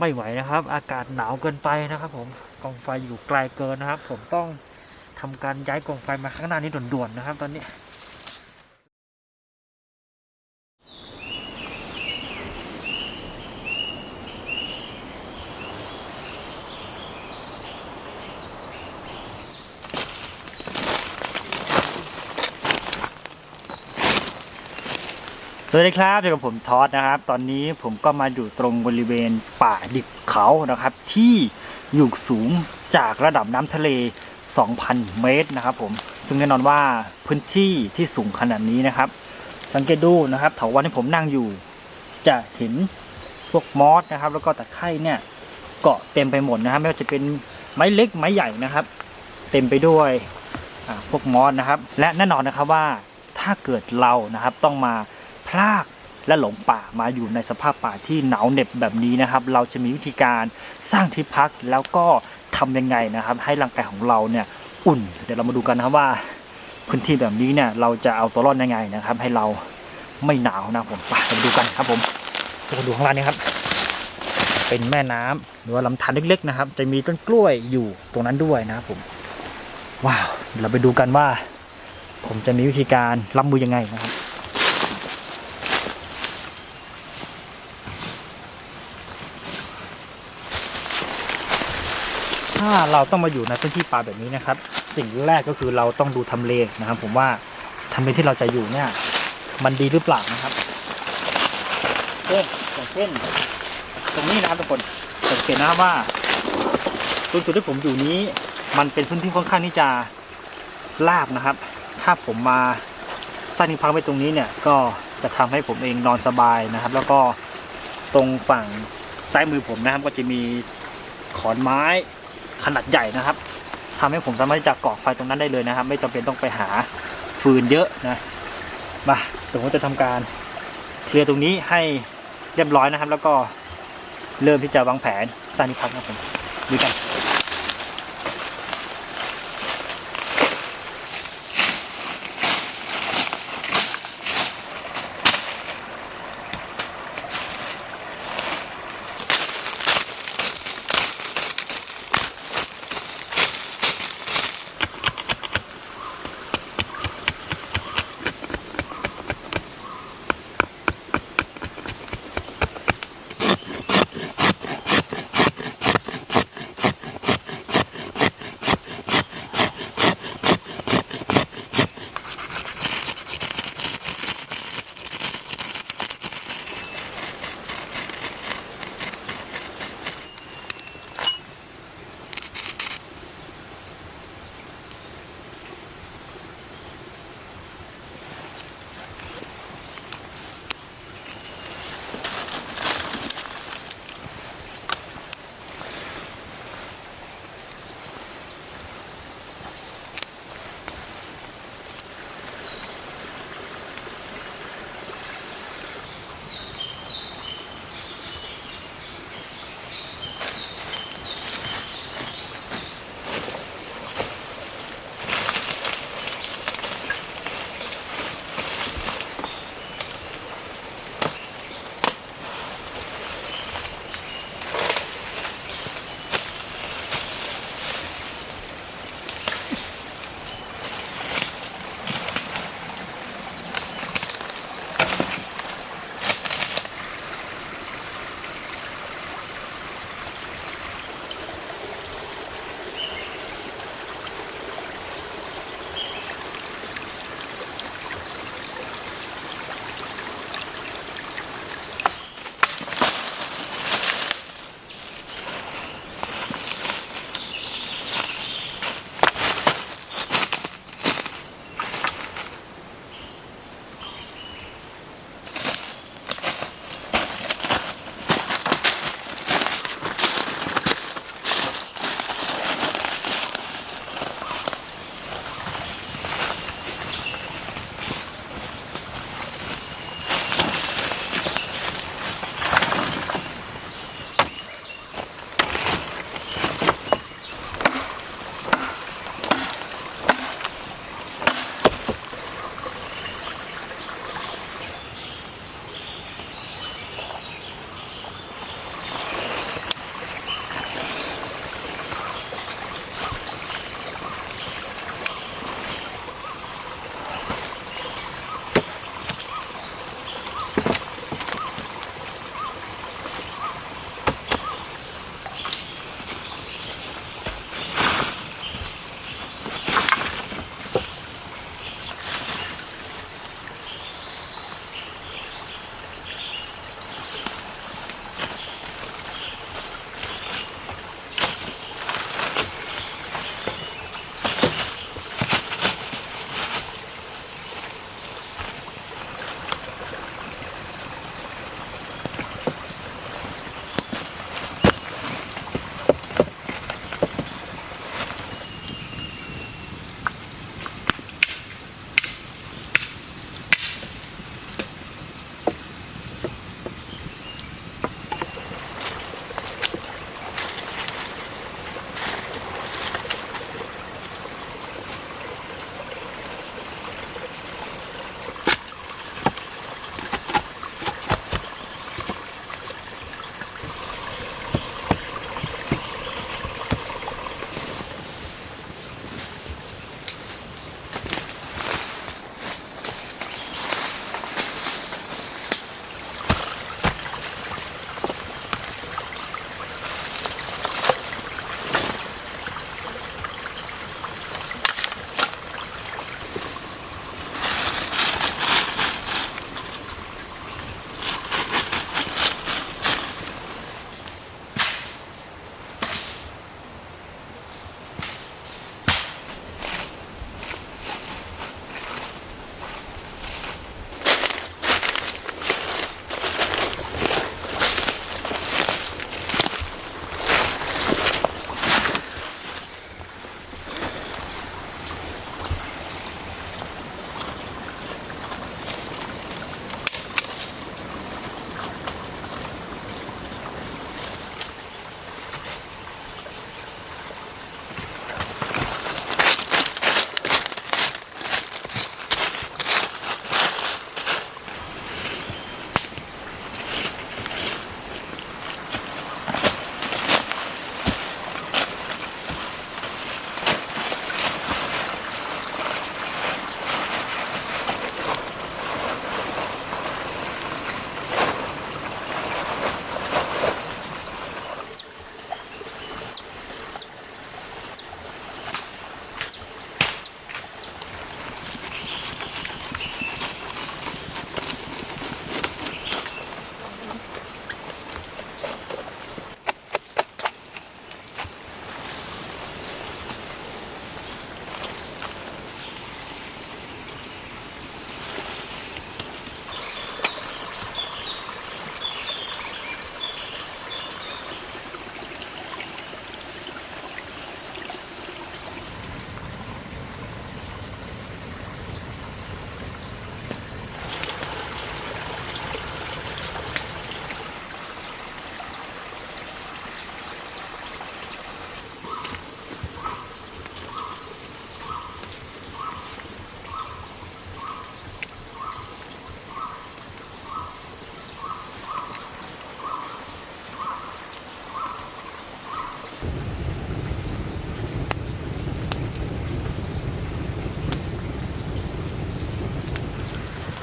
ไม่ไหวนะครับ อากาศหนาวเกินไปนะครับผมกองไฟอยู่ไกลเกินนะครับ ผมต้องทำการย้ายกองไฟมาข้างหน้านี้ด่วนๆนะครับ ตอนนี้ สวัสดีครับอยู่กับผมทอดนะครับ ตอนนี้ผมก็มาอยู่ตรงบริเวณป่าดิบเขานะครับ ที่อยู่สูงจากระดับน้ำทะเล 2,000 เมตรนะครับผมซึ่งแน่นอนว่าพื้นที่ที่สูงขนาดนี้นะครับ สังเกตดูนะครับเถาวันที่ผมนั่งอยู่ จะเห็นพวกมอสนะครับ แล้วก็ตะไคร่เนี่ยเกาะเต็มไปหมดนะครับ ไม่ว่าจะเป็นไม้เล็กไม้ใหญ่นะครับ เต็มไปด้วยพวกมอสนะครับ และแน่นอนนะครับว่าถ้าเกิดเรานะครับต้องมา พลากและหลงป่ามาอยู่ในสภาพป่าที่หนาวเหน็บแบบนี้นะครับ เราจะมีวิธีการสร้างที่พักแล้วก็ทำยังไงนะครับ ให้ร่างกายของเราเนี่ยอุ่น เดี๋ยวเรามาดูกันนะครับว่าพื้นที่แบบนี้เนี่ยเราจะเอาตัวรอดยังไงนะครับ ให้เราไม่หนาวนะผมไปมาดูกันครับผมดูข้างล่างนี้ครับ เป็นแม่น้ำหรือว่าลำธารเล็กๆนะครับ จะมีต้นกล้วยอยู่ตรงนั้นด้วยนะครับผมว้าวเดี๋ยวเราไปดูกันว่า ผมจะมีวิธีการรับมือยังไงนะครับาเราต้องมาอยู่ในพื้นที่ป่าแบบนี้นะครับ สิ่งแรกก็คือเราต้องดูทำเลนะครับ ผมว่าทำเลที่เราจะอยู่เนี่ย มันดีหรือเปล่านะครับเช่นอย่างเช่น ตรงนี้นะครับทุกคนสังเกตนะครับว่าตรงจุดที่ผมอยู่นี้ มันเป็นพื้นที่ค่อนข้างที่จะลาบนะครับ ถ้าผมมาสร้างที่พักไว้ตรงนี้เนี่ย ก็จะทำให้ผมเองนอนสบายนะครับ แล้วก็ตรงฝั่งซ้ายมือผมนะครับ ก็จะมีขอนไม้ ขนาดใหญ่นะครับทำให้ผมสามารถจะก่อไฟตรงนั้นได้เลยนะครับ ไม่จำเป็นต้องไปหาฟืนเยอะนะมาเดี๋ยวผมจะทำการเคลียร์ตรงนี้ให้เรียบร้อยนะครับ แล้วก็เริ่มที่จะวางแผนสร้างที่พักนะครับผมดูกัน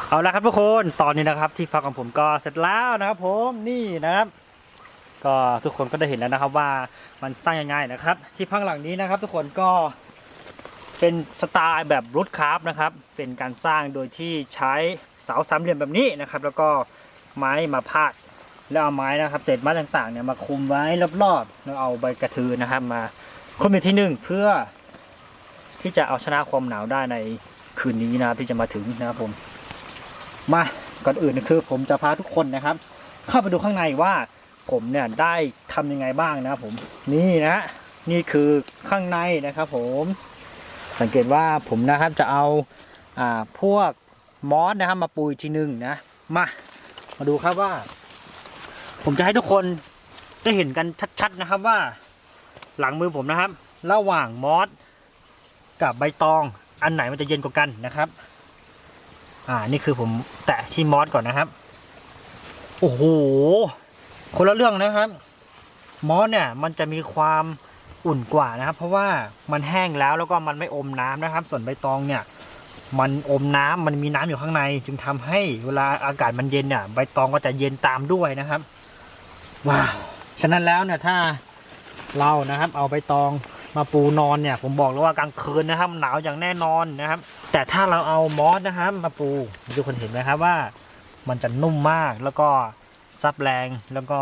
เอาละครับทุกคนตอนนี้นะครับที่พักของผมก็เสร็จแล้วนะครับผมนี่นะครับ ก็ทุกคนก็ได้เห็นแล้วนะครับว่ามันสร้างยังไงนะครับ ที่พักหลังนี้นะครับ ทุกคนก็เป็นสไตล์แบบรูทคราฟนะครับ เป็นการสร้างโดยที่ใช้เสาสามเหลี่ยมแบบนี้นะครับ แล้วก็ไม้มาพาดแล้วเอาไม้นะครับ เศษไม้ต่างๆเนี่ยมาคุมไว้รอบๆแล้วเอาใบกระทือนะครับ มาคุมอีกที่หนึ่งเพื่อที่จะเอาชนะความหนาวได้ในคืนนี้นะที่จะมาถึงนะครับผม มาก่อนอื่นคือผมจะพาทุกคนนะครับ เข้าไปดูข้างในว่าผมเนี่ยได้ทำยังไงบ้างนะผมนี่นะนี่คือข้างในนะครับผมสังเกตว่าผมนะครับจะเอาอ่าพวกมอสนะครับมาปูอีกทีหนึงนะมามาดูครับว่า ผมจะให้ทุกคนได้เห็นกันชัดๆนะครับว่า หลังมือผมนะครับ ระหว่างมอสกับใบตองอันไหนมันจะเย็นกว่ากันนะครับ อ่า นี่คือผมแตะที่มอสก่อนนะครับ โอ้โห คนละเรื่องนะครับ มอสเนี่ยมันจะมีความอุ่นกว่านะครับ เพราะว่ามันแห้งแล้วแล้วก็มันไม่อมน้ำนะครับ ส่วนใบตองเนี่ย มันอมน้ำมันมีน้ำอยู่ข้างใน จึงทำให้เวลาอากาศมันเย็นเนี่ย ใบตองก็จะเย็นตามด้วยนะครับ ว้าว ฉะนั้นแล้วเนี่ยถ้าเรานะครับ เอาใบตอง มาปูนอนเนี่ย ผมบอกเลยว่ากลางคืนนะครับหนาวอย่างแน่นอนนะครับ แต่ถ้าเราเอามอสนะครับ มาปูทุกคนเห็นไหมครับว่า มันจะนุ่มมากแล้วก็ซับแรงแล้วก็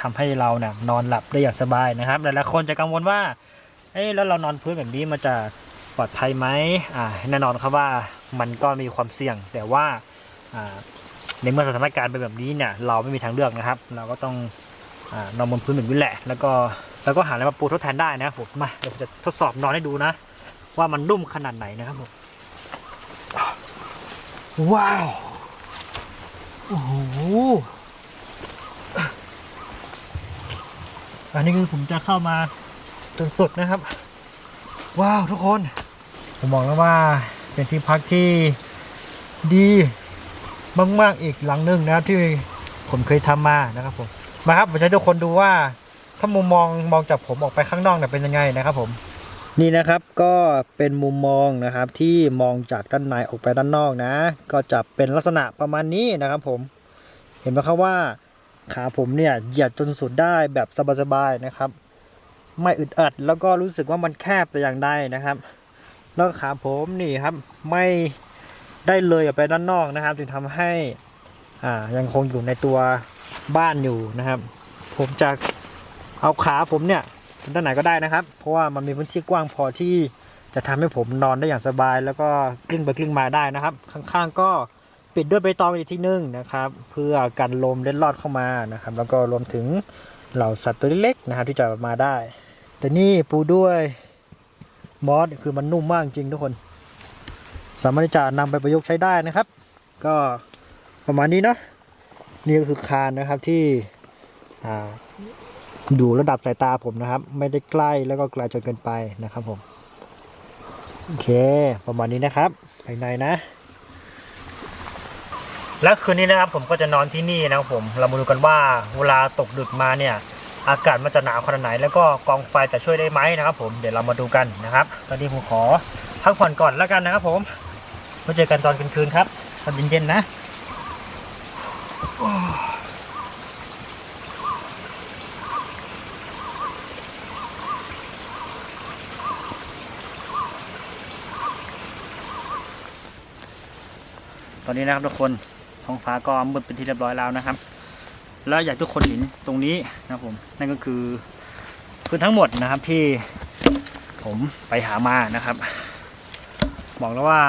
ทำให้เราเนี่ยนอนหลับได้อย่างสบายนะครับหลายๆคนจะกังวลว่า เอ๊ะแล้วเรานอนพื้นแบบนี้มันจะปลอดภัยไหมอ่าแน่นอนครับว่ามันก็มีความเสี่ยง แต่ว่าอ่าในเมื่อสถานการณ์เป็นแบบนี้เนี่ยเราไม่มีทางเลือกนะครับ เราก็ต้องอนอนบนพื้นแบบนี้แหละ แล้วก็ แล้วก็หาอะไรมาปูทดแทนได้นะครับผมมาเดี๋ยวผมจะทดสอบนอนให้ดูนะ ว่ามันนุ่มขนาดไหนนะครับผมว้าวโอ้โหอันนี้คือผมจะเข้ามาจนสุดนะครับ ว้าวทุกคน ผมบอกแล้วว่าเป็นที่พักที่ดีมาก ๆ อีกหลังหนึ่งนะครับที่ผมเคยทำมานะครับผมมาครับผมจะให้ทุกคนดูว่า ถ้ามุมมองมองจากผมออกไปข้างนอกเนี่ยเป็นยังไงนะครับผม นี่นะครับก็เป็นมุมมองนะครับที่มองจากด้านในออกไปด้านนอกนะ ก็จะเป็นลักษณะประมาณนี้นะครับผม เห็นไหมครับว่าขาผมเนี่ยเหยียดจนสุดได้แบบสบายๆนะครับ ไม่อึดอัดแล้วก็รู้สึกว่ามันแคบแต่อย่างใดนะครับ แล้วขาผมนี่ครับไม่ได้เลยออกไปด้านนอกนะครับจึงทำให้อ่ายังคงอยู่ในตัวบ้านอยู่นะครับ ผมจะ เอาขาผมเนี่ยด้านไหนก็ได้นะครับ เพราะว่ามันมีพื้นที่กว้างพอที่จะทำให้ผมนอนได้อย่างสบาย แล้วก็กลิ้งไปกลิ้งมาได้นะครับ ข้างๆก็ปิดด้วยใบตองอีกทีนึงนะครับ เพื่อกันลมเล็ดลอดเข้ามานะครับ แล้วก็รวมถึงเหล่าสัตว์ตัวเล็กๆนะครับที่จะมาได้ แต่นี่ปูด้วยมอสคือมันนุ่มมากจริงทุกคน สามารถจะนำไปประยุกต์ใช้ได้นะครับ ก็ประมาณนี้เนาะนี่ก็คือคานนะครับที่อ่า อยู่ระดับสายตาผมนะครับ ไม่ได้ใกล้แล้วก็ไกลจนเกินไปนะครับผม โอเค ประมาณนี้นะครับภายในนะ แล้วคืนนี้นะครับผมก็จะนอนที่นี่นะครับผม เรามาดูกันว่าเวลาตกดึกมาเนี่ย อากาศมันจะหนาวขนาดไหน แล้วก็กองไฟจะช่วยได้ไหมนะครับ ผมเดี๋ยวเรามาดูกันนะครับ ตอนนี้ผมขอพักผ่อนก่อนแล้วกันนะครับ ผมมาเจอกันตอนกลางคืนครับตอนเย็นๆนะ อนนี้นะครับทุกคนท้องฟ้าก็มืดเป็นที่เรียบร้อยแล้วนะครับ แล้วอยากทุกคนเห็นตรงนี้นะครับผมนั่นก็คือพื้นทั้งหมดนะครับที่ผมไปหามานะครับ บอกแล้วว่า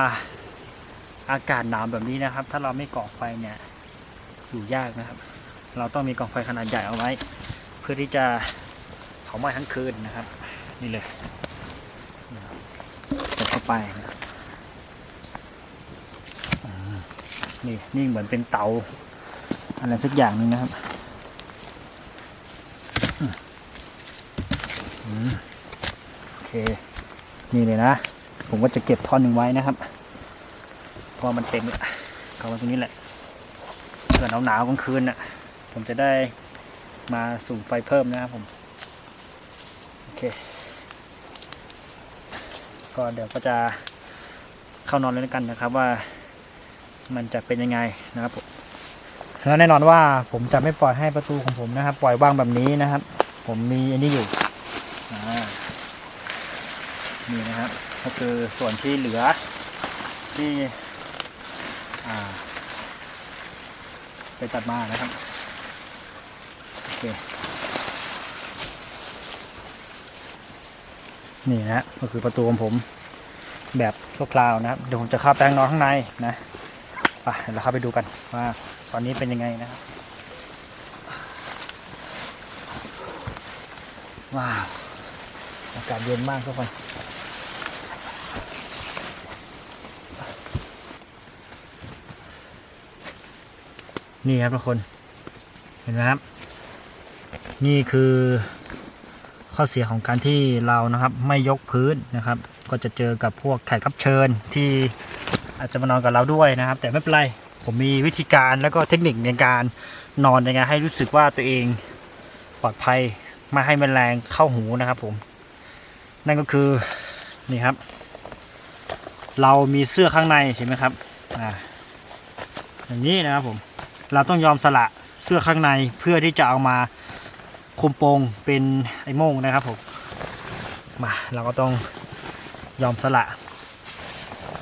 อากาศหนาวแบบนี้นะครับ ถ้าเราไม่ก่อไฟเนี่ยอยู่ยากนะครับ เราต้องมีกองไฟขนาดใหญ่เอาไว้ เพื่อที่จะเผาไหม้ทั้งคืนนะครับ นี่เลยใส่เข้าไปนะครับ นี่นี่เหมือนเป็นเตาอะไรสักอย่างหนึงนะครับโอเค นี่เลยนะ ผมก็จะเก็บท่อนหนึ่งไว้นะครับพราะว่ามันเต็มแล้วก็ไว้ตรงนี้แหละเผื่อหนาวๆกลางคืนน่ะ ผมจะได้มาสูงไฟเพิ่มนะครับผม โอเค ก็เดี๋ยวก็จะเข้านอนเลยกันนะครับว่า มันจะเป็นยังไงนะครับผมแล้วแน่นอนว่าผมจะไม่ปล่อยให้ประตูของผมนะครับ ปล่อยว่างแบบนี้นะครับ ผมมีอันนี้อยู่อ่านี่นะครับก็คือส่วนที่เหลือที่อ่าไปตัดมานะครับโอเคนี่นะฮะก็คือประตูของผมแบบชั่วคราวนะครับเดี๋ยวผมจะเข้าแปลงนอนข้างในนะ ไปเดี๋ยวเราเข้าไปดูกันว่าตอนนี้เป็นยังไงนะครับว้าวอากาศเย็นมากทุกคนนี่ครับทุกคนเห็นไหมครับ นี่คือข้อเสียของการที่เรานะครับไม่ยกพื้นนะครับ ก็จะเจอกับพวกแขกรับเชิญที่ อาจจะมานอนกับเราด้วยนะครับ แต่ไม่เป็นไรผมมีวิธีการแล้วก็เทคนิคในการนอนยังไงให้รู้สึกว่าตัวเองปลอดภัยไม่ให้แมลงเข้าหูนะครับ ผม นั่นก็คือนี่ครับ เรามีเสื้อข้างในใช่ไหมครับอ่าอย่างนี้นะครับผมเราต้องยอมสละเสื้อข้างในเพื่อที่จะเอามาคุมโปงเป็นไอโม่งนะครับผมมาเราก็ต้องยอมสละ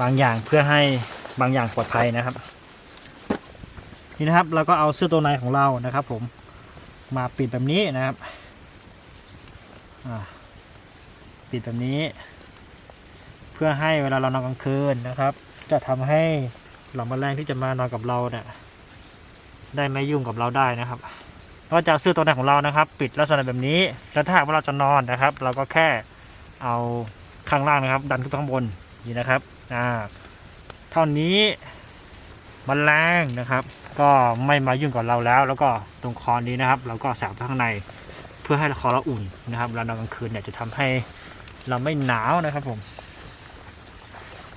บางอย่างเพื่อให้บางอย่างปลอดภัยนะครับ นี่นะครับเราก็เอาเสื้อตัวในของเรานะครับ ผมมาปิดแบบนี้นะครับปิดแบบนี้ เพื่อให้เวลาเรานอนกลางคืนนะครับ จะทำให้หล่าแมลงที่จะมานอนกับเราเนี่ยได้ไม่ยุ่งกับเราได้นะครับก็จะเอาเสื้อตัวในของเรานะครับ ปิดลักษณะแบบนี้ แล้วถ้าหากว่าเราจะนอนนะครับ เราก็แค่เอาข้างล่างนะครับ ดันขึ้นข้างบน นี่นะครับอ่าเท่านี้มแมลงนะครับ ก็ไม่มายุ่งกับเราแล้ว แล้วก็ตรงคอนี้นะครับ เราก็ใส่ไปข้างในเพื่อให้คอเราอุ่นนะครับเวลานอนกลางคืนเนี่ยจะทำให้เราไม่หนาวนะครับผม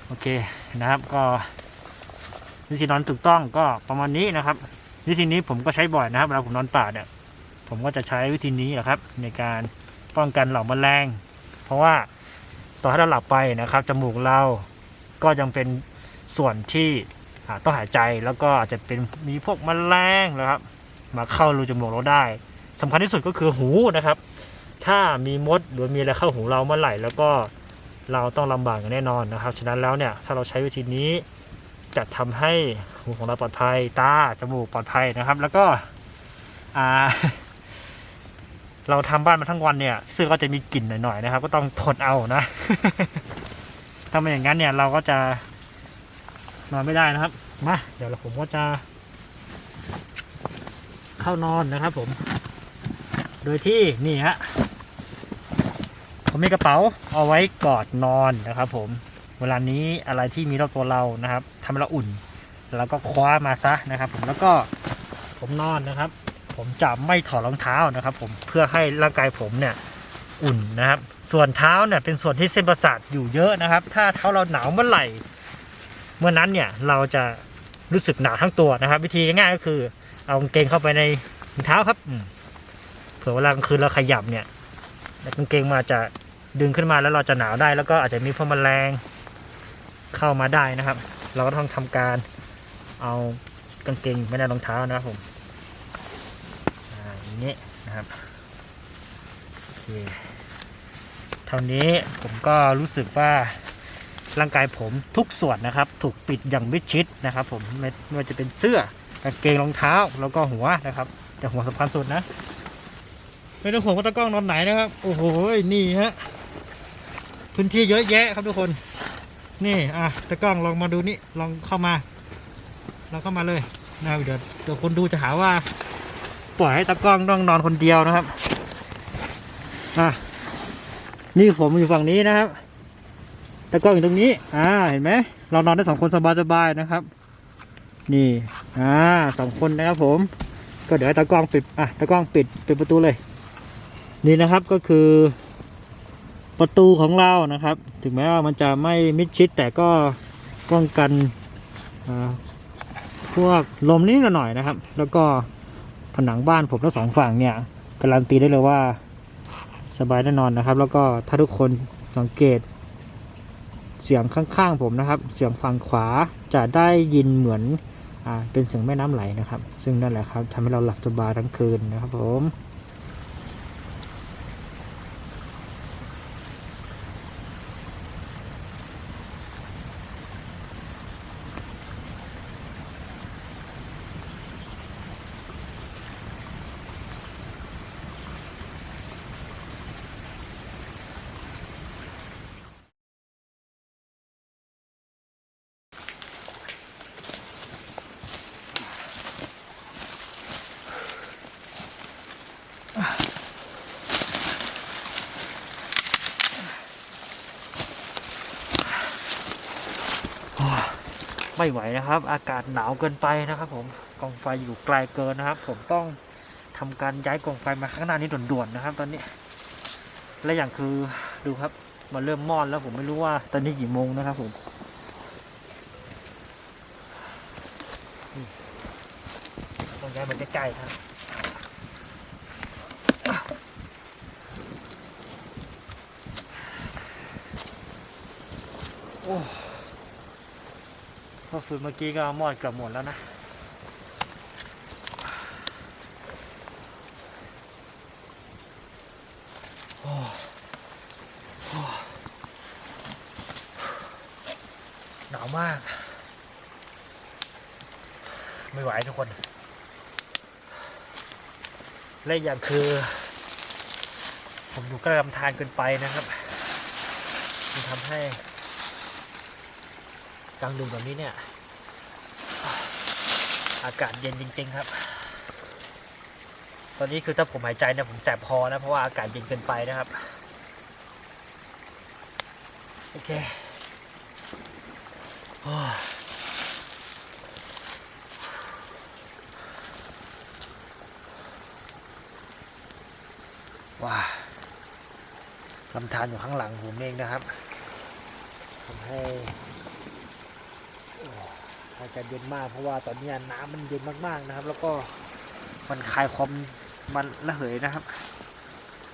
โอเคนะครับก็วิธีนอนถูกต้องก็ประมาณนี้นะครับ วิธีนี้ผมก็ใช้บ่อยนะครับเวลาผมนอนป่าเนี่ยผมก็จะใช้วิธีนี้แหละครับ ในการป้องกันเหล่าแมลงเพราะว่า ต่อให้เราหลับไปนะครับ จมูกเราก็ยังเป็นส่วนที่ต้องหายใจแล้วก็อาจจะเป็นมีพวกแมลงนะครับ มาเข้ารูจมูกเราได้สำคัญที่สุดก็คือหูนะครับ ถ้ามีมดหรือมีอะไรเข้าหูเราเมื่อไหร่ แล้วก็เราต้องลำบากอย่างแน่นอนนะครับ ฉะนั้นแล้วเนี่ยถ้าเราใช้วิธีนี้จะทำให้หูของเราปลอดภัยตาจมูกปลอดภัยนะครับ แล้วก็อ่า เราทำบ้านมาทั้งวันเนี่ยเสื้อก็จะมีกลิ่นหน่อยๆนะครับ ก็ต้องทนเอานะ ถ้าไม่อย่างนั้นเนี่ยเราก็จะนอนไม่ได้นะครับ มาเดี๋ยวผมก็จะ เข้านอนนะครับผม โดยที่นี่ฮะผมมีกระเป๋าเอาไว้กอดนอนนะครับ ผมเวลานี้อะไรที่มีรอบตัวเรานะครับทำให้เราอุ่น แล้วก็คว้ามาซะนะครับ ผมแล้วก็ผมนอนนะครับ ผมจะไม่ถอดรองเท้านะครับ ผมเพื่อให้ร่างกายผมเนี่ยอุ่นนะครับ ส่วนเท้าเนี่ยเป็นส่วนที่เส้นประสาทอยู่เยอะนะครับ ถ้าเท้าเราหนาวเมื่อไหร่ เมื่อนั้นเนี่ยเราจะรู้สึกหนาวทั้งตัวนะครับ วิธีง่ายก็คือ เอากางเกงเข้าไปในรองเท้าครับเผื่อเวลากลางคืนเราขยับเนี่ยกางเกงมาจะดึงขึ้นมาแล้วเราจะหนาวได้ แล้วก็อาจจะมีพวกแมลงเข้ามาได้นะครับ เราก็ต้องทำการเอากางเกงไม่ในรองเท้านะครับผม อย่างนี้นะครับโอเคเท่านี้ผมก็รู้สึกว่าร่างกายผมทุกส่วนนะครับ ถูกปิดอย่างมิดชิดนะครับ ผมไม่ไม่ว่าจะเป็นเสื้อกางเกงรองเท้าแล้วก็หัวนะครับ แต่หัวสำคัญสุดนะไม่ต้องห่วงว่าตะกล้องนอนไหนนะครับ โอ้โหนี่ฮะพื้นที่เยอะแยะครับทุกคน นี่อะตะกล้องลองมาดูนี่ลองเข้ามาลองเข้ามาเลยนะเดี๋ยวเดี๋ยวคนดูจะหาว่า ปล่อยให้ตะกล้องต้องนอนคนเดียวนะครับอะนี่ผมอยู่ฝั่งนี้นะครับตะกล้องอยู่ตรงนี้ อ่า เห็นไหม เรานอนได้สองคนสบายๆนะครับ นี่ อ่าสองคนนะครับผม ก็เดี๋ยวให้ตะกล้องปิด อะตะกล้องปิดปิดประตูเลย นี่นะครับก็คือ ประตูของเรานะครับ ถึงแม้ว่ามันจะไม่มิดชิด แต่ก็ป้องกันพวกลมนิดหน่อยนะครับ แล้วก็ ผนังบ้านผมทั้งสองฝั่งเนี่ยการันตีได้เลยว่าสบายแน่นอนนะครับ แล้วก็ถ้าทุกคนสังเกต เสียงข้างๆผมนะครับ เสียงฝั่งขวาจะได้ยินเหมือนอ่าเป็นเสียงแม่น้ำไหลนะครับ ซึ่งนั่นแหละครับทำให้เราหลับสบายทั้งคืนนะครับผม นะครับ อากาศหนาวเกินไปนะครับ ผมกองไฟอยู่ไกลเกินนะครับ ผมต้องทำการย้ายกองไฟมาข้างหน้านี้ด่วนๆนะครับ ตอนนี้ และอย่างคือดูครับมันเริ่มมอดแล้วผมไม่รู้ว่าตอนนี้กี่โมงนะครับผมอืมต้องย้ายมาใกล้ๆครับโอ้ พอฟืนเมื่อกี้ก็มอดเกือบหมดแล้วนะ หนาวมาก ไม่ไหวทุกคน และอีกอย่างคือ ผมอยู่ใกล้ลำธารเกินไปนะครับมันทำให้ กลางดึกแบบนี้เนี่ย อากาศเย็นจริง ๆ ครับ ตอนนี้คือถ้าผมหายใจเนี่ยผมแสบคอนะ เพราะว่าอากาศเย็นเกินไปนะครับ โอเคว้าลำธารอยู่ข้างหลังผมเองนะครับทำให้ อากาศเย็นมากเพราะว่าตอนนี้น้ำมันเย็นมากๆนะครับ แล้วก็มันคลายความมันระเหยนะครับ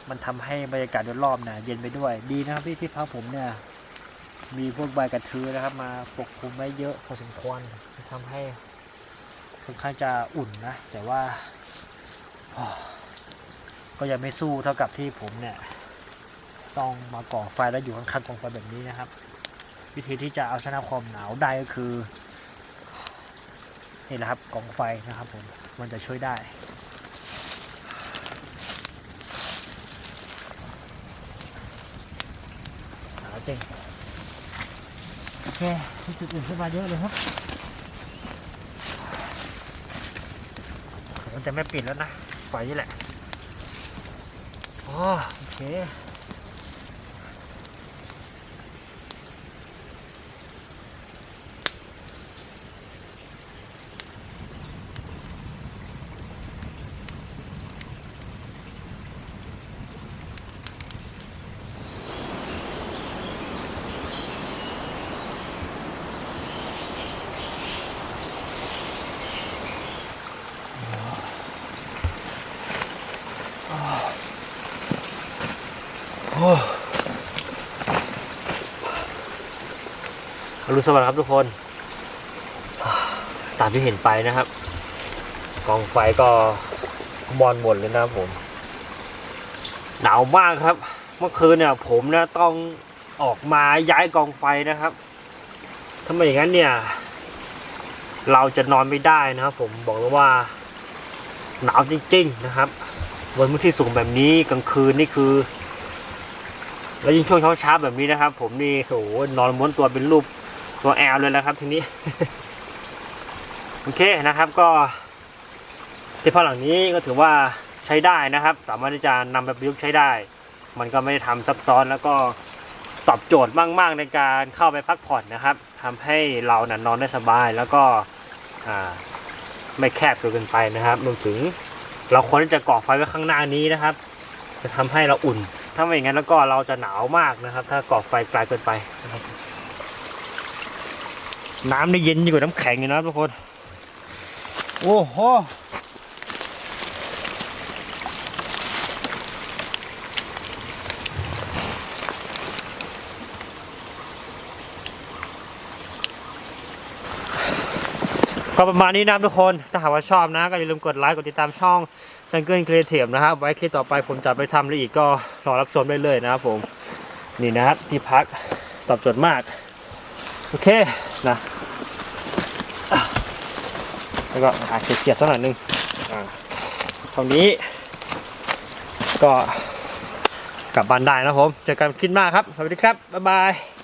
มันทำให้บรรยากาศโดยรอบเนี่ยเย็นไปด้วยดีนะครับที่ที่พักผมเนี่ยมีพวกใบกระทือนะครับ มาปกคลุมไว้เยอะพอสมควรทำให้ค่อนข้างจะอุ่นนะ แต่ว่าก็ยังไม่สู้เท่ากับที่ผมเนี่ย ต้องมาก่อไฟแล้วอยู่ข้างๆกองไฟแบบนี้นะครับ วิธีที่จะเอาชนะความหนาวได้ก็คือ นี่แหละครับกองไฟนะครับผมมันจะช่วยได้หนาวจริงโอเคที่สุดอื่นขึ้นมาเยอะเลยครับมันจะไม่ปิดแล้วนะไฟนี่แหละโอเค รุณสวัสดิ์ครับทุกคน ตามที่เห็นไปนะครับ กองไฟก็มอนหมดเลยนะครับผม หนาวมากครับ เมื่อคืนเนี่ย ผมเนี่ยต้องออกมาย้ายกองไฟนะครับถ้าไม่อย่างนั้นเนี่ย เราจะนอนไม่ได้นะครับ ผมบอกเลยว่าหนาวจริง ๆนะครับบนพื้นที่สูงแบบนี้กลางคืนนี่คือ แล้วยิ่งช่วงเช้าๆแบบนี้นะครับ ผมนี่โอ้โหนอนม้วนตัวเป็นรูป ตัวแอลเลยนะครับทีนี้ โอเคนะครับก็ที่พักหลังนี้ก็ถือว่าใช้ได้นะครับ สามารถที่จะนำไปประยุกต์ใช้ได้ มันก็ไม่ได้ทำซับซ้อนแล้วก็ตอบโจทย์มาก ๆ ในการเข้าไปพักผ่อนนะครับทำให้เรานะนอนได้สบายแล้วก็ไม่แคบเกินไปนะครับรวมถึงเราควรที่จะก่อไฟไว้ข้างหน้านี้นะครับ จะทำให้เราอุ่น ถ้าไม่อย่างนั้นแล้วก็เราจะหนาวมากนะครับ ถ้าก่อไฟไกลเกินไปนะครับ น้ำได้เย็นยิ่งกว่าน้ำแข็งเลยนะทุกคน โอ้โหก็ประมาณนี้นะทุกคน ถ้าหากว่าชอบนะ ก็อย่าลืมกดไลค์ กดติดตามช่องจังเกิลครีเอทีฟนะครับ ไว้คลิปต่อไปผมจะไปทำอะไรอีกก็รอรับชมได้เลยนะครับผม นี่นะครับที่พักตอบโจทย์มาก โอเคนะ แล้วก็หาเกียดๆสักหน่อยนึงอ่าตรงนี้ ก็กลับบ้านได้นะครับผม เจอกันคลิปหน้าครับ สวัสดีครับ บ๊ายบาย